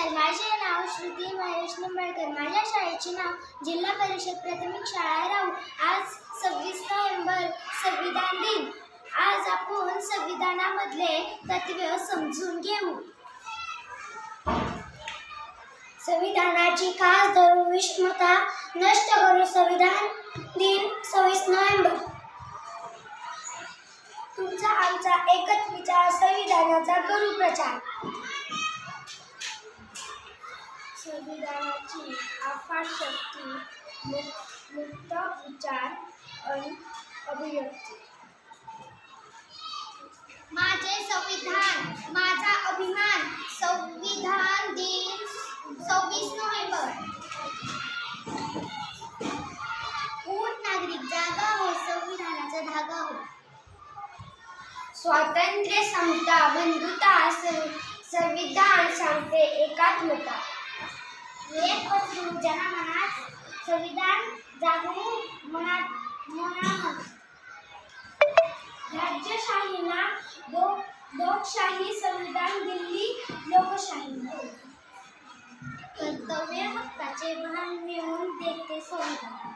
नमस्कार माझे नाव श्रुती महेश निंबाळकर. माझ्या शाळेचे नाव जिल्हा परिषद प्राथमिक शाळा राहू. आज सव्वीस नोव्हेंबर संविधान दिन. आज आपण संविधानामधले तत्त्व समजून घेऊ. संविधानाची खास धरून विष्णुता नष्ट करू संविधान दिन सव्वीस नोव्हेंबर. तुमचा आमचा एकच विचार संविधानाचा करू प्रचार संविधानाची अफाट शक्ती मुक्त विचार आणि अभिव्यक्ती. माझे संविधान माझा अभिमान संविधान दिन सव्वीस नोव्हेंबर. पूर्ण नागरिक जागा हो संविधानाचा धागा हो. स्वातंत्र्य समता बंधुता संविधान सांगते एकात्मता. जना मनात संविधान जागू मनात मनात राज्यशाहीना दो लोकशाही संविधान दिल्ली लोकशाही. कर्तव्य हक्काचे भान मिळवून देते संविधान.